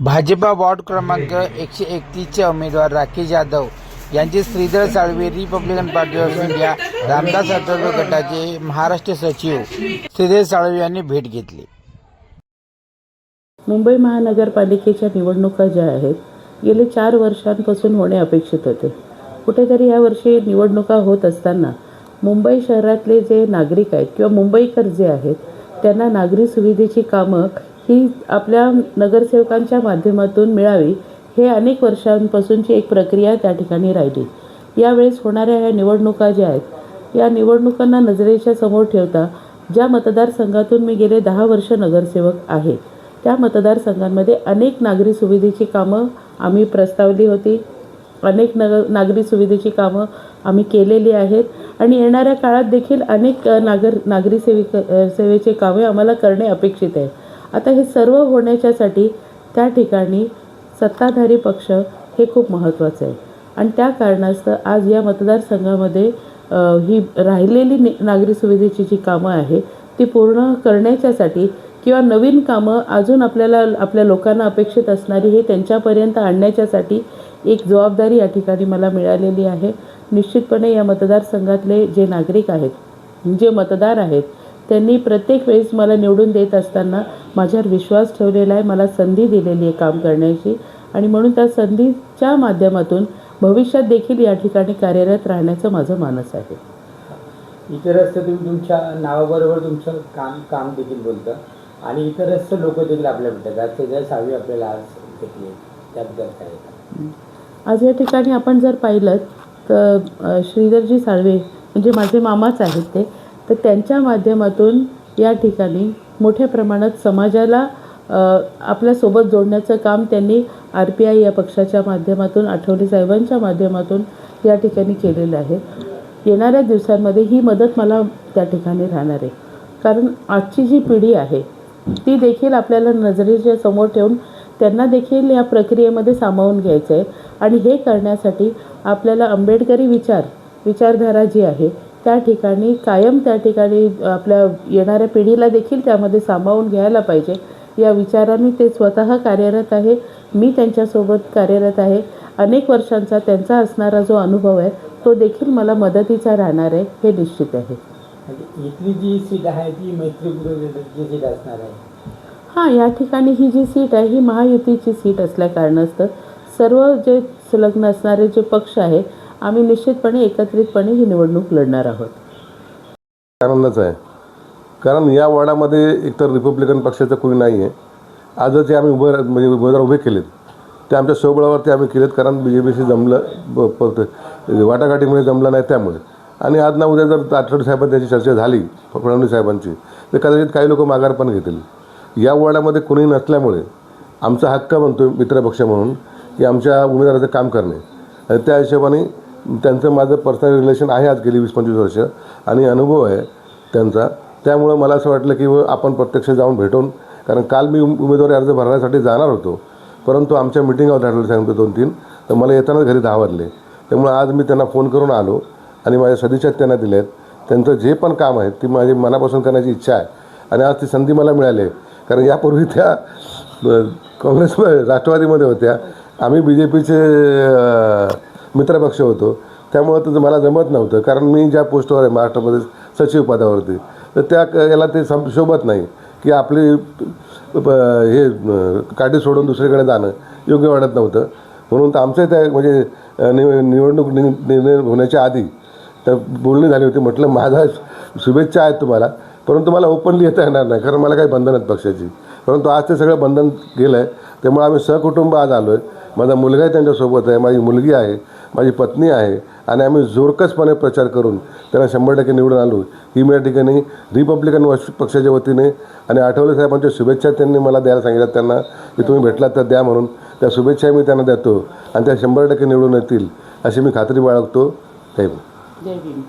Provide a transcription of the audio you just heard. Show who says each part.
Speaker 1: Bhajpa ward क्रमांक एकशे एकतीसचे उमेदवार राकेश यादव यांचे Shridhar Salve Republican party of India Ramdas Athawale गटाचे महाराष्ट्र सचिव श्रीधर साळवे यांनी भेट घेतली.
Speaker 2: मुंबई महानगरपालिकेच्या निवडणुका ज्या आहेत गेले चार वर्षांपासून होणे अपेक्षित होते. कुठेतरी यावर्षी निवडणुका होत असताना मुंबई शहरातले जे नागरिक आहेत किंवा मुंबईकर जे आहेत त्यांना नागरी सुविधेची कामं ही आपल्या नगरसेवकांच्या माध्यमातून मिळावी हे अनेक वर्षांपासूनची एक प्रक्रिया त्या ठिकाणी राहिली. यावेळेस होणाऱ्या ह्या निवडणुका ज्या आहेत या निवडणुकांना नजरेच्या समोर ठेवता ज्या मतदारसंघातून मी गेले दहा वर्ष नगरसेवक आहे त्या मतदारसंघांमध्ये अनेक नागरी सुविधेची कामं आम्ही प्रस्तावली होती. अनेक नग नागरी सुविधेची कामं आम्ही केलेली आहेत आणि येणाऱ्या काळात देखील अनेक नागर नागरी सेविक सेवेचे कामे आम्हाला करणे अपेक्षित आहे. आता हे सर्व होण्याच्यासाठी त्या ठिकाणी सत्ताधारी पक्ष हे खूप महत्त्वाचं आहे. आणि त्या कारणास्तव आज या मतदारसंघामध्ये ही राहिलेली नि नागरी सुविधेची जी कामं आहे ती पूर्ण करण्याच्यासाठी किंवा नवीन कामं अजून आपल्याला आपल्या लोकांना अपेक्षित असणारी हे त्यांच्यापर्यंत आणण्याच्यासाठी एक जबाबदारी या ठिकाणी मला मिळालेली आहे. निश्चितपणे या मतदारसंघातले जे नागरिक आहेत जे मतदार आहेत त्यांनी प्रत्येक वेळेस मला निवडून देत असताना माझ्यावर विश्वास ठेवलेला आहे मला संधी दिलेली आहे काम करण्याची. आणि म्हणून त्या संधीच्या माध्यमातून भविष्यात देखील या ठिकाणी कार्यरत राहण्याचं माझं मानस आहे.
Speaker 3: इतरस्थ तुम्ही तुमच्या नावाबरोबर तुमचं काम काम देखील बोलतं. आणि इतरस्थ लोक देखील आपल्या भेटतात. आज त्याच्या सावी आपल्याला आज भेटली त्याबद्दल काय आहे?
Speaker 2: आज या ठिकाणी आपण जर पाहिलं तर श्रीधरजी साळवे म्हणजे माझे मामाच आहेत ते तर त्यांच्या माध्यमातून या ठिकाणी मोठ्या प्रमाणात समाजाला आपल्यासोबत जोडण्याचं काम त्यांनी आर पी आय या पक्षाच्या माध्यमातून आठवले साहेबांच्या माध्यमातून या ठिकाणी केलेलं आहे. येणाऱ्या दिवसांमध्ये ही मदत मला त्या ठिकाणी राहणार आहे. कारण आजची जी पिढी आहे ती देखील आपल्याला नजरेच्या समोर ठेवून त्यांना देखील या प्रक्रियेमध्ये सामावून घ्यायचं आहे आणि हे करण्यासाठी आपल्याला आंबेडकरी विचार विचारधारा जी आहे त्या ठिकाणी कायम त्या ठिकाणी आपल्या येणाऱ्या पिढीला देखील त्यामध्ये सामावून घ्यायला पाहिजे. या विचारांनी ते स्वतः कार्यरत आहे. मी त्यांच्यासोबत कार्यरत आहे. अनेक वर्षांचा त्यांचा असणारा जो अनुभव आहे तो देखील मला मदतीचा राहणार आहे हे निश्चित आहे.
Speaker 3: म्हणजे इथली जी सीट आहे ती सीट असणार आहे?
Speaker 2: हां या ठिकाणी ही जी सीट आहे ही महायुतीची सीट असल्या कारणास्तव सर्व जे संलग्न असणारे जे पक्ष आहे आम्ही निश्चितपणे एकत्रितपणे ही निवडणूक लढणार आहोत.
Speaker 4: आनंदच आहे. कारण या वॉर्डामध्ये एकतर रिपब्लिकन पक्षाचं कोणी नाही आहे आज जे आम्ही उभं म्हणजे उमेदवार उभे केलेत ते आमच्या स्वबळावरती आम्ही केलेत कारण बी जे पीशी जमलं ब- वाटाघाटीमुळे जमलं नाही त्यामुळे. आणि आज ना उद्या जर आठवडे साहेबांची त्याची चर्चा झाली फडणवीस साहेबांची तर कदाचित काही लोक माघार पण घेतील. या वॉर्डामध्ये कोणी नसल्यामुळे आमचा हक्क म्हणतो मित्रपक्ष म्हणून की आमच्या उमेदवाराचं काम करणे. आणि त्या हिशोबाने त्यांचं माझं पर्सनल रिलेशन आहे आज गेली वीस पंचवीस वर्ष. आणि अनुभव आहे त्यांचा. त्यामुळं मला असं वाटलं की व आपण प्रत्यक्ष जाऊन भेटून. कारण काल मी उम- उमेदवारी अर्ज भरण्यासाठी जाणार होतो. परंतु आमच्या मिटिंग होत्या सांगतो दोन तीन तर मला येतानाच घरी दहा वाजले त्यामुळे आज मी त्यांना फोन करून आलो. आणि माझ्या सदिच्छा त्यांना दिल्या आहेत त्यांचं जे पण काम आहे ती माझी मनापासून करण्याची इच्छा आहे. आणि आज ती संधी मला मिळाली. आहे कारण यापूर्वी त्या काँग्रेस राष्ट्रवादीमध्ये होत्या. आम्ही बी जे पीचे मित्रपक्ष होतो. त्यामुळं तर मला जमत नव्हतं. कारण मी ज्या पोस्टवर आहे महाराष्ट्रामध्ये सचिव पदावरती तर त्या क- याला ते सम शोभत नाही की आपली हे काठी सोडून दुसरीकडे जाणं योग्य वाटत नव्हतं. म्हणून तर आमचं त्या म्हणजे निव निवडणूक नि- निर्णय होण्याच्या आधी तर बोलणी झाली होती. म्हटलं माझा शुभेच्छा आहेत तुम्हाला परंतु मला ओपनली येता येणार नाही. कारण मला काही बंधन आहेत पक्षाची. परंतु आज ते सगळं बंधन गेलं आहे त्यामुळे आम्ही सहकुटुंब आज आलो आहे माझा मुलगाही त्यांच्यासोबत आहे. माझी मुलगी आहे. माझी पत्नी आहे आणि आम्ही जोरकसपणे प्रचार करून त्यांना शंभर टक्के निवडून आलो ही मी या ठिकाणी रिपब्लिकन वस- पक्षाच्या वतीने आणि आठवले साहेबांच्या शुभेच्छा त्यांनी मला द्यायला सांगितल्या. त्यांना की तुम्ही भेटलात तर द्या म्हणून. त्या शुभेच्छा मी त्यांना देतो आणि त्या शंभर टक्के निवडून येतील अशी मी खात्री बाळगतो. थँक्यू
Speaker 2: जय भीम.